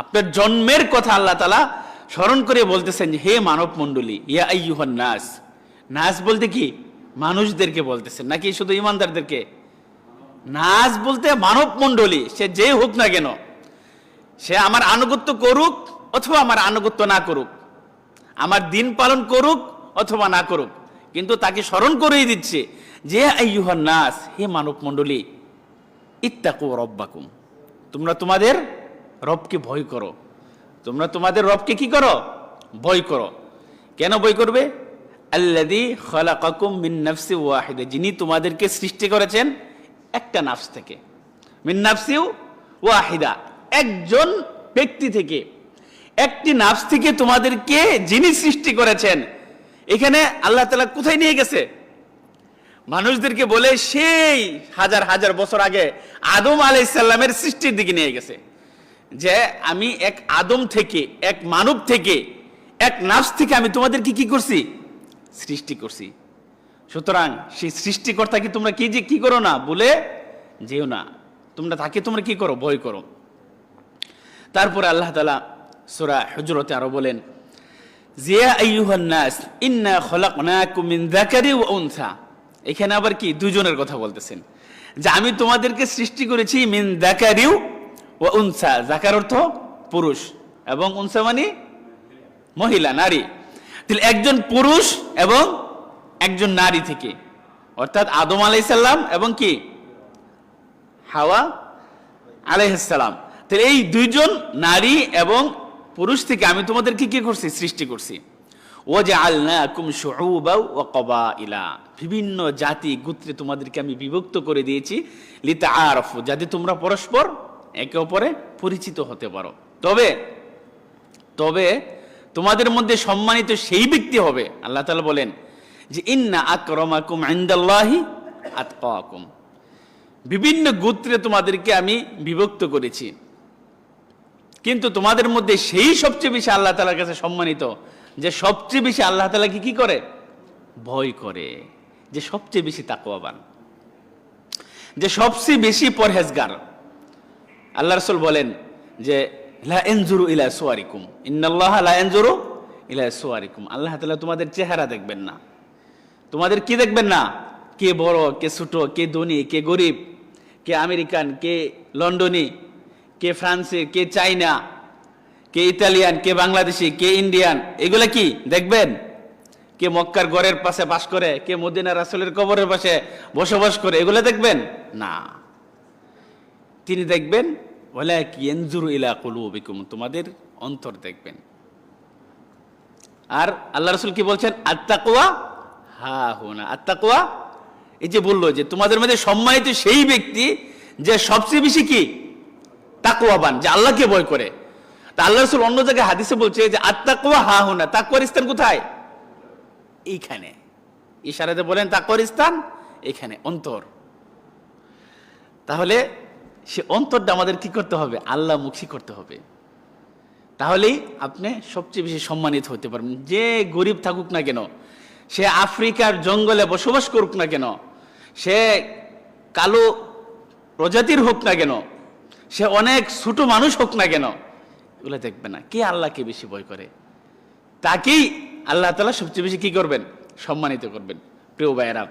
আপনার জন্মের কথা আল্লাহ তালা স্মরণ করে বলতেছেন হে মানব মণ্ডলী ইয়া আইয়ুহান নাস। নাস বলতে কি? মানুষদেরকে বলতেছেন। নাকি শুধু ইমানদারদেরকে? নাস বলতে মানব মণ্ডলী সে যে হোক না কেন। সে আমার আনুগত্য করুক অথবা আমার আনুগত্য না করুক। আমার দিন পালন করুক অথবা না করুক। কিন্তু তাকে স্মরণ করেই দিচ্ছে যে নাস, হে মানব মণ্ডলী ইত্তাকু রব্বাকুম। তোমরা তোমাদের রবকে ভয় করো। তোমরা তোমাদের রবকে কি করো? ভয় করো। কেন ভয় করবে? আল্লাদি খলাকাকুম মিন নাফসি ওয়াহিদা। যিনি তোমাদেরকে সৃষ্টি করেছেন একটা নাফস থেকে। মিন ওয়াহিদা। একজন ব্যক্তি থেকে। একটি নাফস থেকে তোমাদেরকে যিনি সৃষ্টি করেছেন, এখানে আল্লাহ তালা কোথায় নিয়ে গেছে? মানুষদেরকে বলে, সেই হাজার হাজার বছর আগে আদম আলাইসাল্লামের সৃষ্টির দিকে নিয়ে গেছে। যে আমি এক আদম থেকে, এক মানব থেকে, এক নাফস থেকে আমি তোমাদেরকে কি করছি? সৃষ্টি করছি। সুতরাং সেই সৃষ্টিকর্তাকে তোমরা কি যে কি করো না, বলে যেও না। তোমরা তাকে তোমরা কি করো? ভয় করো। তারপরে আল্লাহ তালা সুরা হজরতে আরও বলেন এখানে আবার কি? দুজনের কথা বলতেছেন। যে আমি তোমাদেরকে সৃষ্টি করেছি মিন যাকারিউ ওয়া উনসা জাকার অর্থ পুরুষ। এবং উনসা মানে মহিলা, নারী। তাহলে একজন পুরুষ এবং একজন নারী থেকে। অর্থাৎ আদম আলাইসাল্লাম এবং কি? হাওয়া আলাইহাল্লাম তাহলে এই দুইজন নারী এবং পুরুষ থেকে আমি তোমাদেরকে কি করছি? সৃষ্টি করছি। ও যে শুউবাউ ও ইলা বিভিন্ন জাতি, গোত্রে তোমাদেরকে আমি বিভক্ত করে দিয়েছি। লিতা আরফ যাতে তোমরা পরস্পর একে অপরে পরিচিত হতে পারো। তবে তবে তোমাদের মধ্যে সম্মানিত সেই ব্যক্তি হবে, আল্লাহ তাআলা বলেন যে, ইন্না আকরমাকুম ইনদাল্লাহি আতকাকুম। বিভিন্ন গোত্রে তোমাদেরকে আমি বিভক্ত করেছি। কিন্তু তোমাদের মধ্যে সেই সবচেয়ে বেশি আল্লাহ তালার কাছে সম্মানিত, যে সবচেয়ে বেশি আল্লাহ তালাকে কি করে? ভয় করে, যে সবচেয়ে বেশি তাকওয়াবান, যে সবচেয়ে বেশি পরহেজগার। আল্লাহ রসুল বলেন যে, লা এনজুরু ইলা সোয়ারিকুম। ইন্নাল্লাহ লা এনজুরু ইলা সোয়ারিকুম। আল্লাহ তাআলা তোমাদের চেহারা দেখবেন না। তোমাদের কি দেখবেন না? কে বড়, কে ছোট, কে ধনী, কে গরিব, কে আমেরিকান, কে লন্ডনী, কে ফ্রান্সে, কে চাইনা, কে ইতালিয়ান, কে বাংলাদেশি, কে ইন্ডিয়ান, এগুলা কি দেখবেন? কে মক্কার গড়ের পাশে বাস করে, কে মদিনা রাসুলের কবরের পাশে বসবাস করে, এগুলো দেখবেন? না। তিনি দেখবেন এনজুর ইলা তোমাদের অন্তর দেখবেন। আর আল্লাহ রসুল কি বলছেন? আত্মাকুয়া হা হুনা আত্মাকুয়া এই যে বলল যে তোমাদের মধ্যে সম্মানিত সেই ব্যক্তি যে সবচেয়ে বেশি কি? তাকুয়াবান, যে আল্লাহকে ভয় করে। তা আল্লাহ রসুল অন্য জায়গায় হাদিসে বলছে যে আত্মাকুয়া হা হুনা, তাকুয়ার স্থান কোথায়? এইখানে। ইশারাতে বলেন তাকুয়ার স্থান এখানে, অন্তর। তাহলে সে অন্তরটা আমাদের কি করতে হবে? আল্লাহ মুখী করতে হবে। তাহলেই আপনি সবচেয়ে বেশি সম্মানিত হতে পারবেন। যে গরিব থাকুক না কেন, সে আফ্রিকার জঙ্গলে বসবাস করুক না কেন, সে কালো প্রজাতির হোক না কেন, সে অনেক ছোট মানুষ হোক না কেন, এগুলো দেখবে না। কে আল্লাহকে বেশি ভয় করে? তাকেই আল্লাহ তালা সবচেয়ে বেশি কি করবেন? সম্মানিত করবেন। প্রিয় ভাইয়েরা